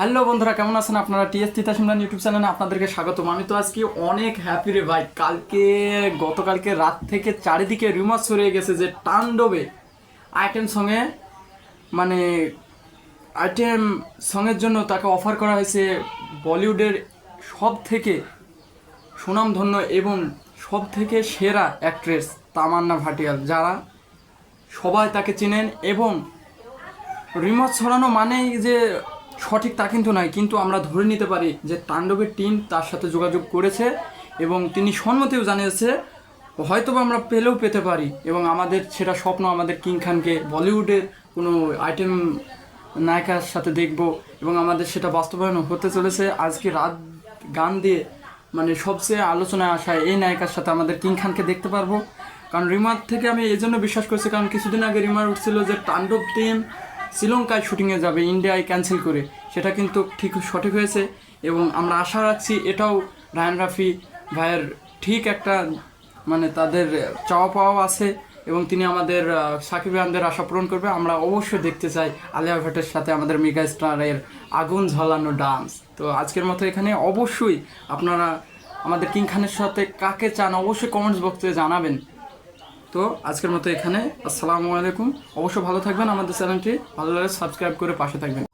Hello বন্ধুরা, কেমন আছেন আপনারা? টিএস তিতা সিমরান ইউটিউব চ্যানেলে আপনাদেরকে স্বাগতম। আমি তো আজকে অনেক হ্যাপি রে ভাই। কালকে, গতকালকে রাত থেকে চারিদিকে রিমার্স ছড়িয়ে গেছে যে তাণ্ডবে আইটেম সঙ্গে মানে আইটেম সঙ্গের জন্য তাকে অফার করা হয়েছে বলিউডের সব থেকে সুনামধন্য এবং সব থেকে সেরা অ্যাক্ট্রেস তামান্না ভাটিয়াল, যারা সবাই তাকে চেনেন এবং রিমোট ছড়ানো মানেই যে সঠিক তা কিন্তু নয়, কিন্তু আমরা ধরে নিতে পারি যে তাণ্ডবের টিম তার সাথে যোগাযোগ করেছে এবং তিনি সম্মতিও জানিয়েছে হয়তো আমরা পেলেও পেতে পারি এবং আমাদের সেটা স্বপ্ন আমাদের কিং খানকে বলিউডের কোনো আইটেম নায়িকার সাথে দেখব এবং আমাদের সেটা বাস্তবায়ন হতে চলেছে। আজকে রাত গান দিয়ে মানে সবচেয়ে আলোচনায় আসা এই নায়িকার সাথে আমাদের কিং খানকে দেখতে পারব। কারণ রিমার থেকে আমি এই জন্য বিশ্বাস করছি, কারণ কিছুদিন আগে রিমার উঠছিল যে তাণ্ডব টিম শ্রীলঙ্কায় শুটিংয়ে যাবে, ইন্ডিয়ায় ক্যান্সেল করে। সেটা কিন্তু ঠিক সঠিক হয়েছে এবং আমরা আশা রাখছি এটাও রায়ন রাফি ভাইয়ের ঠিক একটা মানে তাদের চাওয়া পাওয়া আছে এবং তিনি আমাদের সাকিব খানদের আশা পূরণ করবে। আমরা অবশ্যই দেখতে চাই আলিয়া ভাটের সাথে আমাদের মেগা স্টারের আগুন ঝলানো ডান্স। তো আজকের মতো এখানে অবশ্যই আপনারা আমাদের কিং খানের সাথে কাকে চান অবশ্যই কমেন্টস বক্সে জানাবেন। তো আজকের মতো এখানে। আসসালামু আলাইকুম। অবশ্যই ভালো থাকবেন আমাদের চ্যানেলটি। ভালো লাগে সাবস্ক্রাইব করে পাশে থাকবেন।